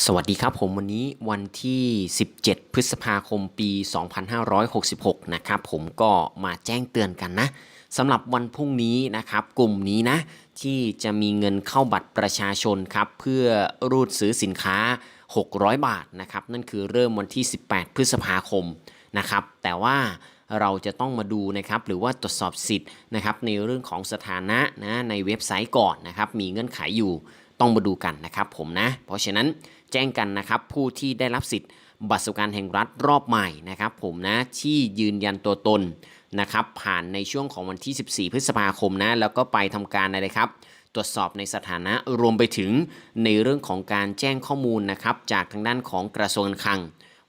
สวัสดีครับผมวันนี้วันที่ 17 พฤษภาคมปี 2566 นะครับผมก็มาแจ้งเตือนกันนะสำหรับวันพรุ่งนี้นะครับกลุ่มนี้นะ ที่จะมีเงินเข้าบัตรประชาชนครับ เพื่อรูดซื้อสินค้า 600 บาทนะครับนั่นคือเริ่มวันที่ 18 พฤษภาคมนะครับแต่ว่าเราจะต้องมาดูนะครับหรือว่าตรวจสอบสิทธิ์นะครับในเรื่องของสถานะนะในเว็บไซต์ก่อนนะครับมีเงื่อนไขอยู่ ต้องมาดูกันนะครับผมนะ เพราะฉะนั้นแจ้งกันนะครับผู้ที่ได้รับสิทธิ์บัตรสวัสดิการแห่งรัฐรอบใหม่นะครับผมนะที่ยืนยันตัวตนนะครับผ่านในช่วงของวันที่ 14 พฤษภาคมนะแล้วก็ไปทำการอะไรครับ ตรวจสอบในสถานะรวมไปถึงในเรื่องของการแจ้งข้อมูลนะครับจากทางด้านของกระทรวงการคลัง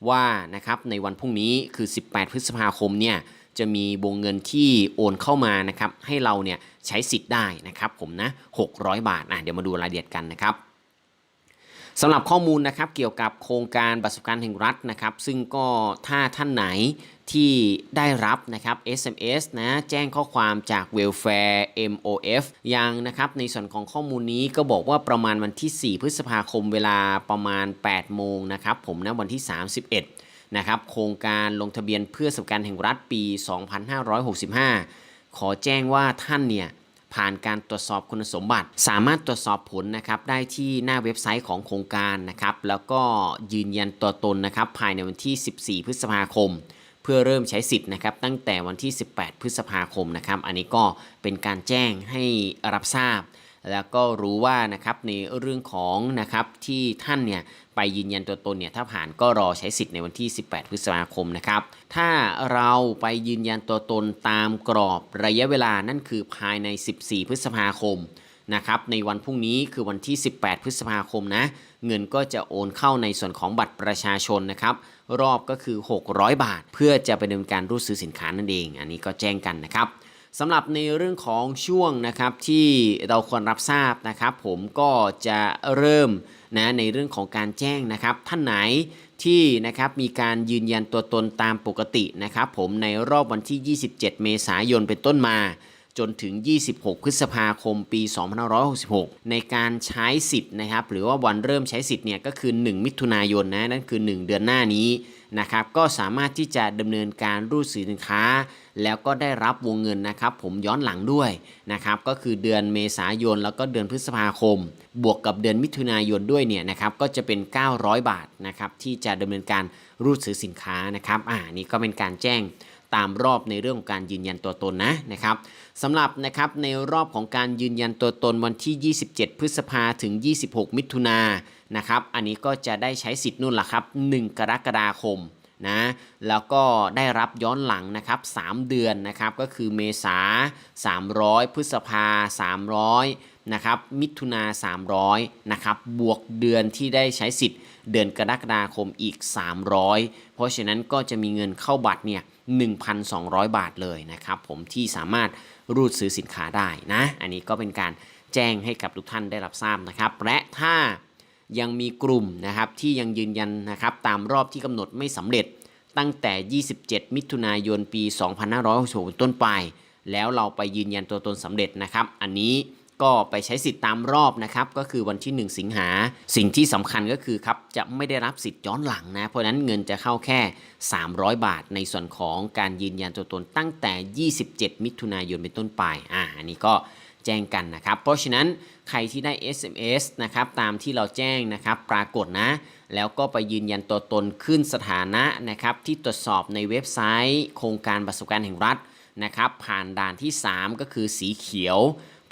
ว่านะครับในวันพรุ่งนี้คือ 18 พฤษภาคมเนี่ย จะมีวงเงินที่โอนเข้ามานะครับให้เราเนี่ยใช้สิทธิ์ได้นะครับผมนะ 600 บาทอะเดี๋ยวมาดูรายละเอียดกันนะครับสำหรับข้อมูลนะครับเกี่ยวกับโครงการบัตรสวัสดิการแห่งรัฐนะครับซึ่งก็ถ้าท่านไหนที่ได้รับนะครับ SMS นะแจ้งข้อความจาก Welfare MOF ยังนะครับในส่วนของข้อมูลนี้ก็บอกว่าประมาณวันที่ 4 พฤษภาคมเวลาประมาณ 8 โมงนะครับผมนะวันที่ 31 นะครับโครงการลงทะเบียนเพื่อสวัสดิการแห่งรัฐปี 2565 ขอแจ้งว่าท่านเนี่ยผ่านการตรวจสอบคุณสมบัติ สามารถตรวจสอบผลนะครับได้ที่หน้าเว็บไซต์ของโครงการนะครับแล้วก็ยืนยันตัวตนนะครับภายในวันที่ 14 พฤษภาคม เพื่อเริ่มใช้สิทธิ์นะครับตั้งแต่วันที่ 18 พฤษภาคมนะครับอันนี้ก็เป็นการแจ้งให้รับทราบ แล้วก็รู้ว่านะครับในเรื่องของนะครับที่ท่านเนี่ยไปยืนยันตัวตนเนี่ยถ้าผ่านก็รอใช้สิทธิ์ในวันที่ 18 พฤษภาคมนะครับ ถ้าเราไปยืนยันตัวตนตามกรอบระยะเวลานั่นคือภายใน 14 พฤษภาคมนะครับในวันพรุ่งนี้คือวันที่ 18 พฤษภาคมนะ เงินก็จะโอนเข้าในส่วนของบัตรประชาชนนะครับรอบก็คือ 600 บาท เพื่อจะไปดำเนินการรูดซื้อสินค้านั่นเอง อันนี้ก็แจ้งกันนะครับ สำหรับในเรื่องของช่วงนะครับที่เราควรรับทราบนะครับผมก็จะเริ่มนะในเรื่องของการแจ้งนะครับท่านไหนที่นะครับมีการยืนยันตัวตนตามปกตินะครับผมในรอบวันที่ 27 เมษายนเป็นต้นมา จนถึง 26 พฤษภาคมปี 2566 ในการใช้สิทธิ์นะครับ หรือว่าวันเริ่มใช้สิทธิ์เนี่ยก็คือ 1 มิถุนายนนะนั่นคือ 1 เดือนหน้านี้นะครับก็สามารถที่จะดำเนินการรูดสินค้า แล้วก็ได้รับวงเงินนะครับ ผมย้อนหลังด้วยนะครับก็คือเดือนเมษายนแล้วก็เดือนพฤษภาคม บวกกับเดือนมิถุนายนด้วยเนี่ยนะครับก็จะเป็น 900 บาทนะครับที่จะดำเนินการรูดซื้อสินค้านะครับอ่านี่ก็เป็นการแจ้ง ตามรอบในเรื่องของการยืนยันตัวตนนะนะครับสำหรับนะครับในรอบของการยืนยันตัวตนวันที่ 27 พฤษภาถึง 26 มิถุนานะครับอันนี้ก็จะได้ใช้สิทธิ์นู่นละครับ 1 กรกฎาคมนะแล้วก็ได้รับย้อนหลังนะครับ 3 เดือนนะครับก็คือเมษา 300 พฤษภา 300นะครับมิถุนา 300นะครับบวกเดือนที่ได้ใช้สิทธิ์เดือนกรกฎาคมอีก 300 เพราะฉะนั้นก็จะมีเงินเข้าบัตรเนี่ย 1,200 บาทเลยนะครับผมที่สามารถรูดซื้อสินค้าได้นะ อันนี้ก็เป็นการแจ้งให้กับทุกท่านได้รับทราบนะครับ และถ้ายังมีกลุ่มนะครับที่ยังยืนยันนะครับตามรอบที่กำหนดไม่สำเร็จตั้งแต่ 27 มิถุนายนปี 2566ต้นไป แล้วเราไปยืนยันตัวตนสำเร็จนะครับ อันนี้ ก็ไปใช้สิทธิ์ตามรอบนะครับ ก็คือวันที่ 1 สิงหา สิ่งที่สำคัญก็คือครับจะไม่ได้รับสิทธิ์ย้อนหลังนะ เพราะฉะนั้นเงินจะเข้าแค่ 300 บาทในส่วนของการยืนยันตัวตนตั้งแต่ 27 มิถุนายนเป็นต้นไป อ่า อันนี้ก็แจ้งกันนะครับ เพราะฉะนั้นใครที่ได้ SMS นะครับตามที่เราแจ้งนะครับปรากฏนะ แล้วก็ไปยืนยันตัวตนขึ้นสถานะนะครับที่ตรวจสอบในเว็บไซต์ โครงการบัตรสวัสดิการแห่งรัฐนะครับผ่านด่านที่ 3 ก็คือสีเขียว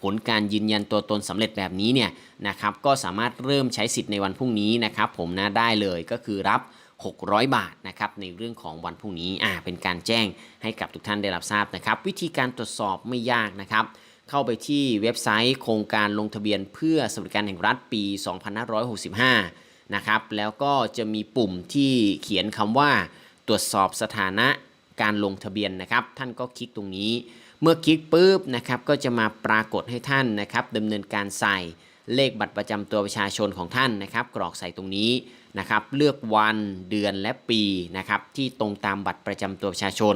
ผลการยืนยันตัวตนสำเร็จแบบนี้เนี่ยนะครับก็สามารถเริ่มใช้สิทธิ์ในวันพรุ่งนี้นะครับผมนะได้เลยก็คือรับ 600 บาทนะครับในเรื่องของวันพรุ่งนี้อ่าเป็นการแจ้งให้กับทุกท่านได้รับทราบนะครับ วิธีการตรวจสอบไม่ยากนะครับ เข้าไปที่เว็บไซต์โครงการลงทะเบียนเพื่อสวัสดิการแห่งรัฐปี 2565 นะครับแล้วก็จะมีปุ่มที่เขียนคำว่าตรวจสอบสถานะการลงทะเบียนนะครับ ท่านก็คลิกตรงนี้ เมื่อคลิกปุ๊บนะครับก็จะมาปรากฏให้ท่านนะครับดำเนินการใส่เลขบัตรประจำตัวประชาชนของท่านนะครับ กรอกใส่ตรงนี้นะครับ เลือกวันเดือนและปีนะครับที่ตรงตามบัตรประจำตัวประชาชน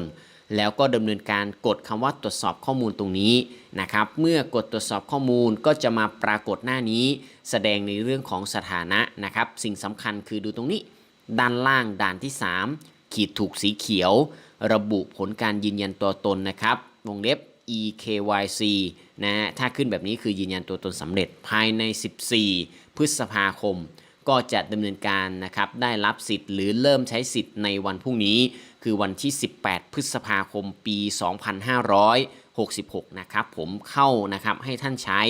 แล้วก็ดำเนินการกดคำว่าตรวจสอบข้อมูลตรงนี้นะครับ เมื่อกดตรวจสอบข้อมูลก็จะมาปรากฏหน้านี้ แสดงในเรื่องของสถานะนะครับ สิ่งสำคัญคือดูตรงนี้ ด้านล่างด่านที่ 3 ขีดถูกสีเขียว ระบุผลการยืนยันตัวตนนะครับ วงเล็บ EKYC นะฮะถ้าขึ้นแบบนี้คือยืนยันตัวตนสำเร็จภายใน 14 พฤษภาคม ก็จะดำเนินการนะครับได้รับสิทธิ์หรือเริ่มใช้สิทธิ์ในวันพรุ่งนี้ คือวันที่ 18 พฤษภาคมปี 2566 นะครับผมเข้านะครับให้ท่านใช้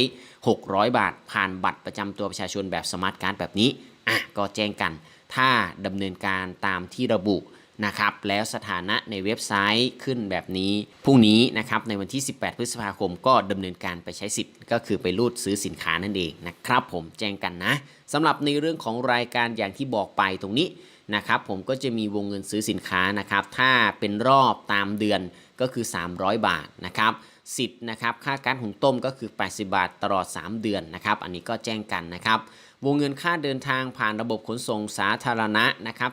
600 บาทผ่านบัตรประจำตัวประชาชนแบบสมาร์ทการ์ดแบบนี้อะก็แจ้งกัน ถ้าดำเนินการตามที่ระบุ นะครับแล้วสถานะในเว็บไซต์ขึ้นแบบนี้พรุ่งนี้นะครับในวันที่ 18 พฤษภาคมก็ดำเนินการไปใช้สิทธิ์ ก็คือไปรูดซื้อสินค้านั่นเองนะครับผมแจ้งกันนะสำหรับในเรื่องของรายการอย่างที่บอกไปตรงนี้นะครับผมก็จะมีวงเงินซื้อสินค้านะครับถ้าเป็นรอบตามเดือนก็คือ 300 บาทนะครับสิทธิ์นะครับค่าการหุงต้มก็คือ 80 บาทตลอด 3 เดือนนะครับอันนี้ก็แจ้งกันนะครับ วงเงินค่าเดินทางผ่านระบบขนส่งสาธารณะนะครับ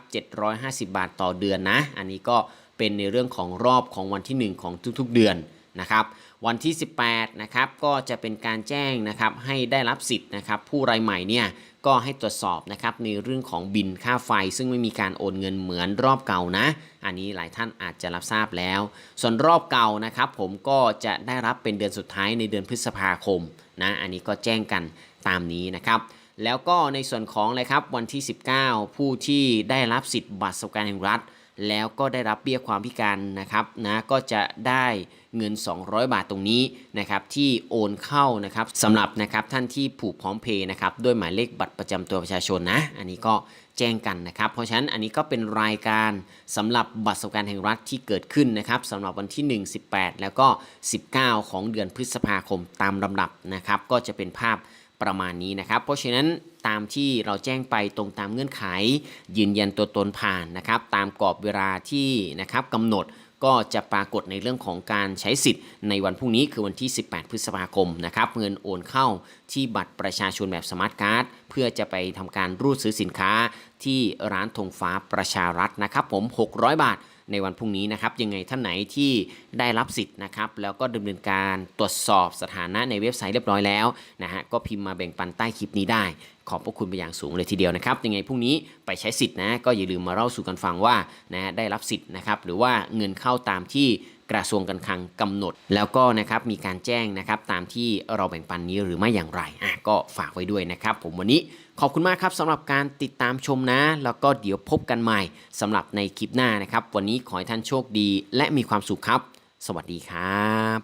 750 บาทต่อเดือนนะ อันนี้ก็เป็นในเรื่องของรอบของวันที่ 1 ของทุกๆเดือนนะครับ วันที่ 18 นะครับ ก็จะเป็นการแจ้งนะครับ ให้ได้รับสิทธิ์นะครับ ผู้รายใหม่เนี่ยก็ให้ตรวจสอบนะครับในเรื่องของบินค่าไฟ ซึ่งไม่มีการโอนเงินเหมือนรอบเก่านะ อันนี้หลายท่านอาจจะรับทราบแล้ว ส่วนรอบเก่านะครับ ผมก็จะได้รับเป็นเดือนสุดท้ายในเดือนพฤษภาคมนะ อันนี้ก็แจ้งกันตามนี้นะครับ แล้วก็ในส่วนของเลยครับวันที่ 19 ผู้ที่ได้รับสิทธิ์บัตรสวัสดิการแห่งรัฐ แล้วก็ได้รับเบี้ยความพิการนะครับนะก็จะได้เงิน 200 บาทตรงนี้นะครับที่โอนเข้านะครับสำหรับนะครับท่านที่ผูกพร้อมเพย์นะครับด้วยหมายเลขบัตรประจำตัวประชาชนนะ อันนี้ก็แจ้งกันนะครับ เพราะฉะนั้นอันนี้ก็เป็นรายการสำหรับบัตรสวัสดิการแห่งรัฐที่เกิดขึ้นนะครับสำหรับวันที่ 1 18 แล้วก็ 19 ของเดือนพฤษภาคมตามลำดับนะครับ ก็จะเป็นภาพ ประมาณนี้นะครับ เพราะฉะนั้นตามที่เราแจ้งไปตรงตามเงื่อนไข ยืนยันตัวตนผ่านนะครับ ตามกรอบเวลาที่นะครับกำหนดก็จะปรากฏในเรื่องของการใช้สิทธิ์ในวันพรุ่งนี้คือวันที่ 18 พฤษภาคมนะครับเงินโอนเข้าที่บัตรประชาชนแบบสมาร์ทการ์ด เพื่อจะไปทำการรูดซื้อสินค้าที่ร้านธงฟ้าประชารัฐนะครับผม 600 บาทในวันพรุ่งนี้นะครับยังไงท่านไหนที่ได้รับสิทธิ์นะครับแล้วก็ดำเนินการตรวจสอบสถานะในเว็บไซต์เรียบร้อยแล้วนะฮะก็พิมพ์มาแบ่งปันใต้คลิปนี้ได้ ขอบพระคุณไปอย่างสูงเลยทีเดียวนะครับยังไงพรุ่งนี้ไปใช้สิทธิ์นะก็อย่าลืมมาเล่าสู่กันฟังว่านะได้รับสิทธิ์นะครับหรือว่าเงินเข้าตามที่ กระทรวงการคลังกำหนด แล้วก็นะครับมีการแจ้งนะครับตามที่เราแบ่งปันนี้หรือไม่อย่างไรอะก็ฝากไว้ด้วยนะครับ ผมวันนี้ขอบคุณมากครับสำหรับการติดตามชมนะ แล้วก็เดี๋ยวพบกันใหม่สำหรับในคลิปหน้านะครับ วันนี้ขอให้ท่านโชคดีและมีความสุขครับ สวัสดีครับ